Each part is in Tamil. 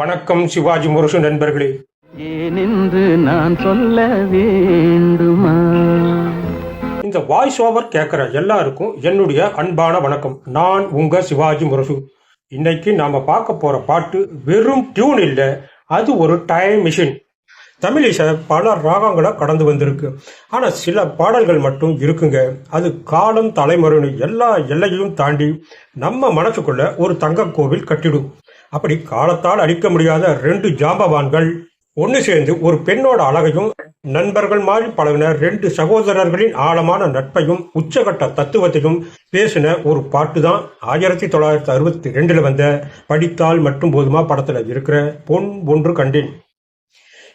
வணக்கம் சிவாஜி முரசு நண்பர்களே. ஏனென்று நான் சொல்ல வேண்டுமா? இந்த வாய்ஸ் ஓவர் கேட்குற எல்லாருக்கும் என்னுடைய அன்பான வணக்கம். நான் உங்க சிவாஜி முரசு இன்னைக்கு நாம பார்க்க போற பாட்டு வெறும் டியூன் இல்ல அது ஒரு டைம் மிஷின் தமிழ் இசை பல ராகங்களை கடந்து வந்திருக்கு. ஆனா சில பாடல்கள் மட்டும் இருக்குங்க. அது காலம் தலைமுறைன்னு எல்லா எல்லையையும் தாண்டி நம்ம மனசுக்குள்ள ஒரு தங்க கோவில் கட்டிடும். அப்படி காலத்தால் அழிக்க முடியாத ரெண்டு ஜாம்பவான்கள் ஒன்று சேர்ந்து ஒரு பெண்ணோட அழகையும் நண்பர்கள் மாதிரி பழகின ரெண்டு சகோதரர்களின் ஆழமான நட்பையும் உச்சகட்ட தத்துவத்தையும் பேசின ஒரு பாட்டு தான் ஆயிரத்தி தொள்ளாயிரத்தி அறுபத்தி ரெண்டில் வந்த படித்தால் மட்டும் போதுமா படத்தில் இருக்கிற பொன் ஒன்று கண்டேன்.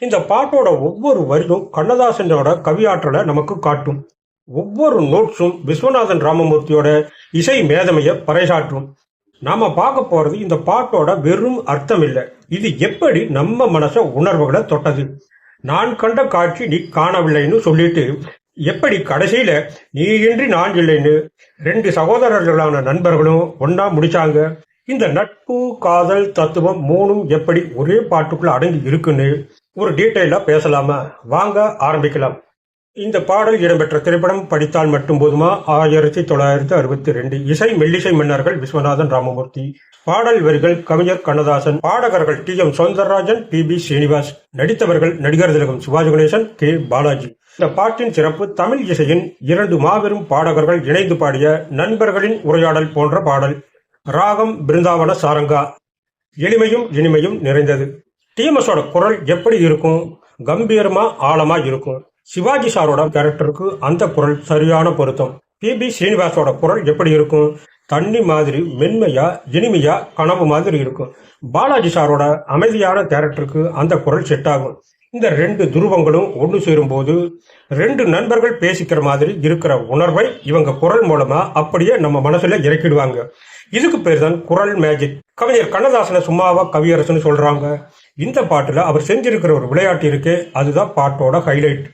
இந்த பாட்டோட ஒவ்வொரு வரியும் கண்ணதாசனோட கவியாற்றலை நமக்கு காட்டும். ஒவ்வொரு நோட்ஸும் விஸ்வநாதன் ராமமூர்த்தியோட இசை மேதமையை பறைசாற்றும். நாம பார்க்க போறது இந்த பாட்டோட வெறும் அர்த்தம் இல்லை இது எப்படி நம்ம மனச உணர்வுகளை தொட்டது? நான் கண்ட காட்சி நீ காணவில்லைன்னு சொல்லிட்டு எப்படி கடைசியில நீ இன்றி நான் இல்லைன்னு ரெண்டு சகோதரர்களான நண்பர்களும் ஒன்னா முடிச்சாங்க? இந்த நட்பு காதல் தத்துவம் மூணும் எப்படி ஒரே பாட்டுக்குள்ள அடங்கி இருக்குன்னு ஒரு டீட்டெயிலா பேசலாமா? வாங்க ஆரம்பிக்கலாம். இந்த பாடல் இடம்பெற்ற திரைப்படம் படித்தால் மட்டும் போதுமா? ஆயிரத்தி தொள்ளாயிரத்தி அறுபத்தி ரெண்டு. இசை மெல்லிசை மன்னர்கள் விஸ்வநாதன் ராமமூர்த்தி. பாடல் வரிகள் கவிஞர் கண்ணதாசன். பாடகர்கள் T M Soundararajan P B Srinivas. நடித்தவர்கள் நடிகர் திலகம் சிவாஜி கணேசன் கே பாலாஜி. இந்த பாட்டின் சிறப்பு தமிழ் இசையின் இரண்டு மாபெரும் பாடகர்கள் இணைந்து பாடிய நண்பர்களின் உரையாடல் போன்ற பாடல். ராகம் பிருந்தாவன சாரங்கா. எளிமையும் இனிமையும் நிறைந்தது. டிஎம்எஸோட குரல் எப்படி இருக்கும்? கம்பீரமா ஆழமா இருக்கும். சிவாஜி சாரோட கேரக்டருக்கு அந்த குரல் சரியான பொருத்தம். பி. பி. ஸ்ரீனிவாசோட குரல் எப்படி இருக்கும்? தண்ணி மாதிரி மென்மையா இனிமையா கனவு மாதிரி இருக்கும். பாலாஜி சாரோட அமைதியான கேரக்டருக்கு அந்த குரல் செட் ஆகும். இந்த ரெண்டு துருவங்களும் ஒன்று சேரும் போது ரெண்டு நண்பர்கள் பேசிக்கிற மாதிரி இருக்கிற உணர்வை இவங்க குரல் மூலமா அப்படியே நம்ம மனசுல இறக்கிடுவாங்க. இதுக்கு பேர் தான் குரல் மேஜிக் கவிஞர் கண்ணதாசனை சும்மாவா கவியரசுன்னு சொல்றாங்க. இந்த பாட்டுல அவர் செஞ்சிருக்கிற ஒரு விளையாட்டு இருக்கு அதுதான் பாட்டோட ஹைலைட்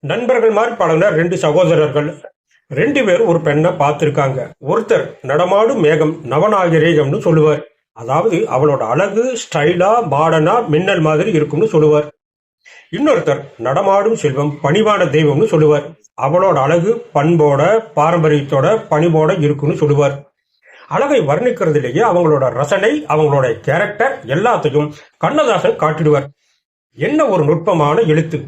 நண்பர்கள் மாதிரி பழகின ரெண்டு சகோதரர்கள். ரெண்டு பேரும் ஒரு பெண்ணை பார்த்துருக்காங்க. ஒருத்தர் நடமாடும் மேகம் நவநாகரீகம்னு சொல்லுவார். அதாவது அவளோட அழகு ஸ்டைலா மாடனா மின்னல் மாதிரி இருக்கும்னு சொல்லுவார். இன்னொருத்தர் நடமாடும் செல்வம் பணிவான தெய்வம்னு சொல்லுவார். அவளோட அழகு பண்போட பாரம்பரியத்தோட பணிவோட இருக்குன்னு சொல்லுவார். அழகை வர்ணிக்கிறதுலேயே அவங்களோட ரசனை அவங்களோட கேரக்டர் எல்லாத்தையும் கண்ணதாசன் காட்டிடுவார். என்ன ஒரு நுட்பமான எழுத்து?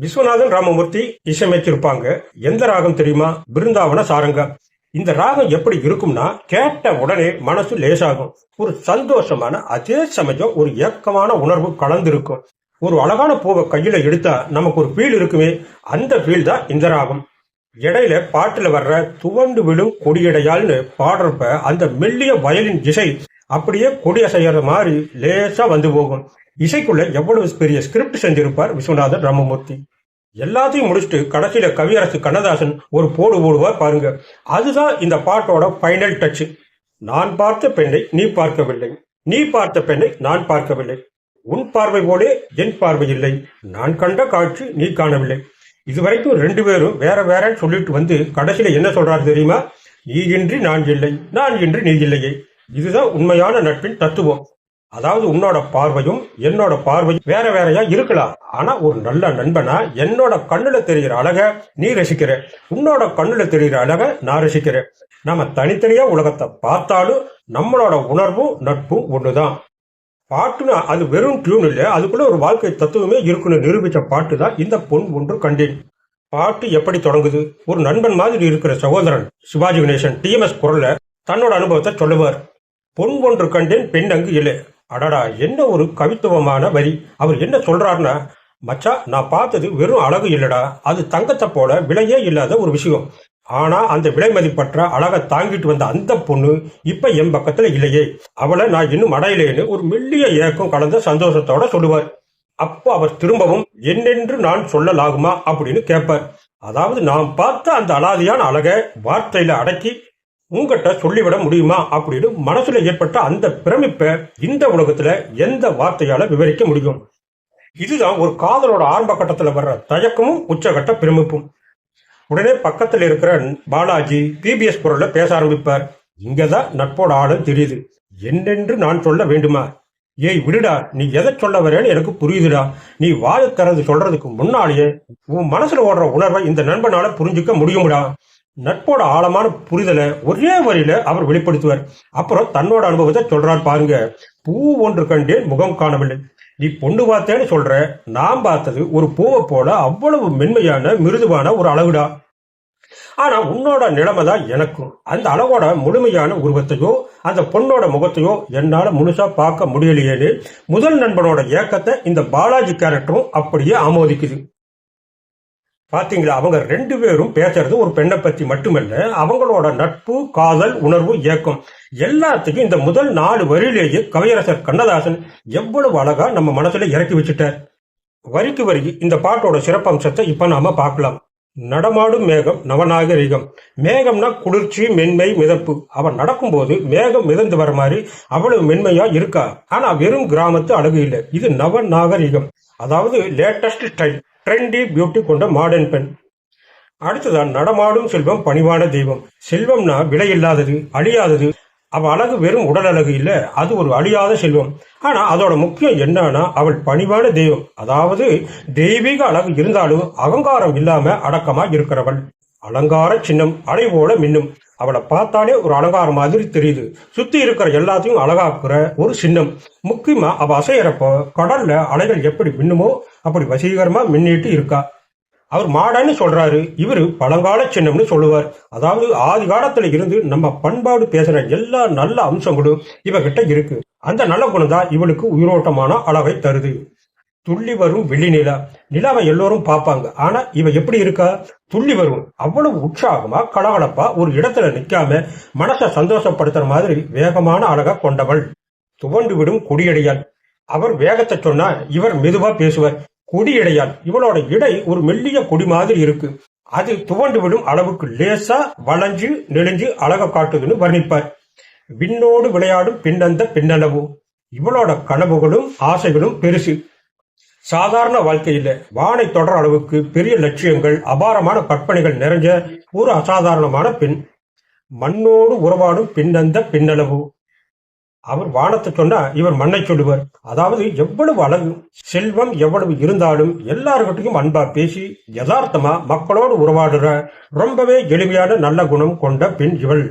விஸ்வநாதன் ராமமூர்த்தி இசையமைச்சிருப்பாங்க எந்த ராகம் தெரியுமா? பிருந்தாவன சாரங்கம் இந்த ராகம் எப்படி இருக்கும்னா கேட்ட உடனே மனசு லேசாகும். ஒரு சந்தோஷமான அதே சமயம் ஒரு ஏக்கமான உணர்வு கலந்திருக்கும். ஒரு அழகான பூவை கையில எடுத்தா நமக்கு ஒரு ஃபீல் இருக்குமே. அந்த ஃபீல் தான் இந்த ராகம். இடையில பாட்டுல வர்ற துவண்டு விழும் கொடியடையால்னு பாடுறப்ப அந்த மெல்லிய வயலின் இசை அப்படியே கொடியசையற மாதிரி லேசா வந்து போகும். இசைக்குள்ள எவ்வளவு பெரிய ஸ்கிரிப்ட் செஞ்சிருப்பார் விஸ்வநாதன் ராமமூர்த்தி? எல்லாத்தையும் முடிச்சுட்டு கடைசியில கவியரசு கண்ணதாசன் ஒரு போடு போடுவார் பாருங்க. அதுதான் இந்த பாட்டோட ஃபைனல் டச் நான் பார்த்த பெண்ணை நீ பார்க்கவில்லை. நீ பார்த்த பெண்ணை நான் பார்க்கவில்லை. உன் பார்வை போலே என் பார்வை இல்லை. நான் கண்ட காட்சி நீ காணவில்லை. இதுவரைக்கும் ரெண்டு பேரும் வேற வேறன்னு சொல்லிட்டு வந்து கடைசியில என்ன சொல்றாரு தெரியுமா? நீ இன்றி நான் இல்லை. நான் இன்றி நீ இல்லையே. இதுதான் உண்மையான நட்பின் தத்துவம். அதாவது உன்னோட பார்வையும் என்னோட பார்வையும் வேற வேறையா இருக்கலாம். ஆனா ஒரு நல்ல நண்பனா என்னோட கண்ணுல தெரிகிற அழக நீ ரசிக்கிற. உன்னோட கண்ணுல தெரிகிற அழக நான் ரசிக்கிறேன் நம்ம தனித்தனியா உலகத்தை பார்த்தாலும் நம்மளோட உணர்வும் நட்பும் ஒண்ணுதான். பாட்டுனா அது வெறும் டியூன் இல்லை அதுக்குள்ள ஒரு வாழ்க்கை தத்துவமே இருக்குன்னு நிரூபித்த பாட்டு தான் இந்த பொன் ஒன்று கண்டேன். பாட்டு எப்படி தொடங்குது? ஒரு நண்பன் மாதிரி இருக்கிற சகோதரன் சிவாஜி கணேசன் டிஎம்எஸ் குரல்ல தன்னோட அனுபவத்தை சொல்லுவார். பொன் ஒன்று கண்டேன் பெண் அங்கு இல்லை. அடடா என்ன ஒரு கவித்துவமான வரி. அவர் என்ன சொல்றாருன்னா மச்சா நான் பார்த்தது வெறும் அழகு இல்லடா. அது தங்கத்தை போல விலையே இல்லாத ஒரு விஷயம். ஆனா அந்த விலை மதிப்பற்ற அழகை தாங்கிட்டு வந்த அந்த பொண்ணு இப்ப என் பக்கத்துல இல்லையே. அவளை நான் இன்னும் அடையலேன்னு ஒரு மெல்லிய ஏக்கம் கலந்த சந்தோஷத்தோட சொல்லுவார். அப்போ அவர் திரும்பவும் என்னென்று நான் சொல்லலாகுமா? அப்படின்னு கேட்பார். அதாவது நான் பார்த்த அந்த அலாதியான அழகை வார்த்தையில அடக்கி உங்ககிட்ட சொல்லிவிட முடியுமா? அப்படின்னு மனசுல ஏற்பட்ட அந்த பிரமிப்பை இந்த உலகத்துல எந்த வார்த்தையால விவரிக்க முடியும்? இதுதான் ஒரு காதலோட ஆரம்ப கட்டத்துல வர்ற தயக்கமும் உச்சகட்ட பிரமிப்பும். உடனே பக்கத்துல இருக்கிற பாலாஜி பிபிஎஸ் குரல்ல பேச ஆரம்பிப்பார். இங்கதான் நட்போட ஆழம் தெரியுது. என்னென்று நான் சொல்ல வேண்டுமா? ஏய் விடுடா. நீ எதை சொல்ல வரேன்னு எனக்கு புரியுதுடா. நீ வாயை திறந்து சொல்றதுக்கு முன்னாலேயே உன் மனசுல ஓடுற உணர்வை இந்த நண்பனால புரிஞ்சுக்க முடியும்டா. நட்போட ஆழமான புரிதலை ஒரே வரியில அவர் வெளிப்படுத்துவார். அப்புறம் தன்னோட அனுபவத்தை சொல்றார் பாருங்க. பூ ஒன்று கண்டேன் முகம் காணவில்லை. நீ பொண்ணு பார்த்தேன்னு சொல்ற நான் பார்த்தது ஒரு பூவை போல அவ்வளவு மென்மையான மிருதுவான ஒரு அழகுடா. ஆனா உன்னோட நிலைமை தான் எனக்கும். அந்த அழகோட முழுமையான உருவத்தையோ அந்த பொண்ணோட முகத்தையோ என்னால முழுசா பார்க்க முடியலையேன்னு முதல் நண்பனோட ஏக்கத்தை இந்த பாலாஜி கேரக்டரும் அப்படியே ஆமோதிக்குது. பாத்தீங்களா? அவங்க ரெண்டு பேரும் பேசுறது ஒரு பெண்ணை பத்தி மட்டுமல்ல அவங்களோட நட்பு காதல் உணர்வு இயக்கம் எல்லாத்துக்கும் இந்த முதல் நாலு வரியிலேயே கவியரசர் கண்ணதாசன் எவ்வளவு அழகா நம்ம மனசுல இறக்கி வச்சுட்டார். வரிக்கு வரி இந்த பாட்டோட சிறப்பம்சத்தை இப்ப நாம பார்க்கலாம். நடமாடும் மேகம் நவநாகரிகம். மேகம்னா குளிர்ச்சி மென்மை மிதப்பு. அவன் நடக்கும்போது மேகம் மிதந்து வர மாதிரி அவ்வளவு மென்மையா இருக்கா? ஆனா வெறும் கிராமத்து அழகு இல்லை. இது நவநாகரிகம். அதாவது லேட்டஸ்ட் ஸ்டைல் ட்ரெண்டி பியூட்டி கொண்ட மாடர்ன் பெண். அடுத்ததான் நடமாடும் செல்வம் பணிவான தெய்வம். செல்வம்னா விலையில்லாதது அழியாதது. அவ அழகு வெறும் உடல் அழகு இல்ல அது ஒரு அழியாத செல்வம். ஆனா அதோட முக்கியம் என்னன்னா அவள் பணிவான தெய்வம். அதாவது தெய்வீக அழகு இருந்தாலும் அகங்காரம் இல்லாம அடக்கமா இருக்கிறவள். அலங்கார சின்னம் அலை போல மின்னும். அவளை பார்த்தாலே ஒரு அலங்காரம் மாதிரி தெரியுது. சுத்தி இருக்கிற எல்லாத்தையும் அழகாக்குற ஒரு சின்னம். முக்கியமா அவ அசையறப்போ கடல்ல அலைகள் எப்படி மின்னுமோ அப்படி வசீகரமா மின்னிட்டு இருக்கா? அவர் மாடன்னு சொல்றாரு. இவரு பழங்கால சின்னம்னு சொல்லுவார். அதாவது ஆதி காலத்துல இருந்து நம்ம பண்பாடு பேசுற எல்லா நல்ல அம்சங்களும் இவகிட்ட இருக்கு. அந்த நல்ல குணம் தான் இவளுக்கு உயிரோட்டமான அளவை தருது. துள்ளி வரும் வெள்ளி நிலா. நிலாவை எல்லோரும் பார்ப்பாங்க. ஆனா இவ எப்படி இருக்கா? துள்ளி வரும். அவ்வளவு உற்சாகமா கலகலப்பா ஒரு இடத்துல நிக்காம மனசை சந்தோஷப்படுத்துற மாதிரி வேகமான அழகா கொண்டவள். துவண்டு விடும் கொடியடையாள் அவர் வேகத்தை சொன்னா இவர் மெதுவா பேசுவார். கொடியடையாள் இவளோட இடை ஒரு மெல்லிய கொடி மாதிரி இருக்கு. அது துவண்டு விடும் அளவுக்கு லேசா வளைஞ்சு நெளிஞ்சு அழக காட்டுதுன்னு வர்ணிப்பார். விண்ணோடு விளையாடும் பின்னந்த பின்னளவு. இவளோட கனவுகளும் ஆசைகளும் பெருசு. சாதாரண வாழ்க்கையில வானை தொடர அளவுக்கு பெரிய லட்சியங்கள் அபாரமான கற்பனைகள் நிறைஞ்ச ஒரு அசாதாரணமான பெண். மண்ணோடு உறவாடும் பின்னந்த பின்னளவு. அவர் வானத்தை சொன்னா இவர் மண்ணை சொல்லுவார். அதாவது எவ்வளவு அழகு செல்வம் எவ்வளவு இருந்தாலும் எல்லார்கிட்டையும் அன்பா பேசி யதார்த்தமா மக்களோடு உருவாடுற ரொம்பவே எளிமையான நல்ல குணம் கொண்ட பெண் இவள்.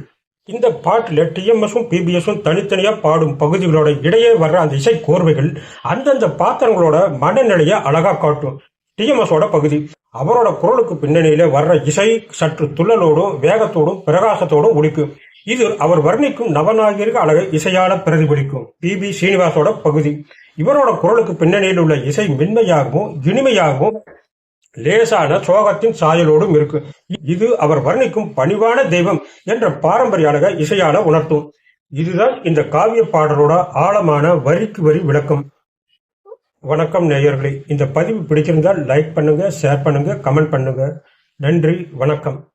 இந்த பாட்டில் டிஎம்எஸும் பிபிஎஸும் தனித்தனியா பாடும் பகுதிகளோட இடையே வர்ற அந்த இசை கோர்வைகள் அந்தந்த பாத்திரங்களோட மனநிலையை அழகா காட்டும். டிஎம்எஸோட பகுதி. அவரோட குரலுக்கு பின்னணியில வர்ற இசை சற்று துள்ளலோடும் வேகத்தோடும் பிரகாசத்தோடும் ஒழிக்கும் இது அவர் வர்ணிக்கும் நவநாகரிக அழகை இசையால பிரதிபலிக்கும். பி. பி. சீனிவாசோட பகுதி. இவரோட குரலுக்கு பின்னணியில் உள்ள இசை மென்மையாகவும் இனிமையாகவும் லேசான சோகத்தின் சாயலோடும் இருக்கு. இது அவர் வர்ணிக்கும் பணிவான தெய்வம் என்ற பாரம்பரிய அழகை இசையால உணர்த்தும். இதுதான் இந்த காவிய பாடலோட ஆழமான வரிக்கு வரி விளக்கம். வணக்கம் நேயர்களே. இந்த பதிவு பிடிச்சிருந்தால் லைக் பண்ணுங்க ஷேர் பண்ணுங்க கமெண்ட் பண்ணுங்க. நன்றி வணக்கம்.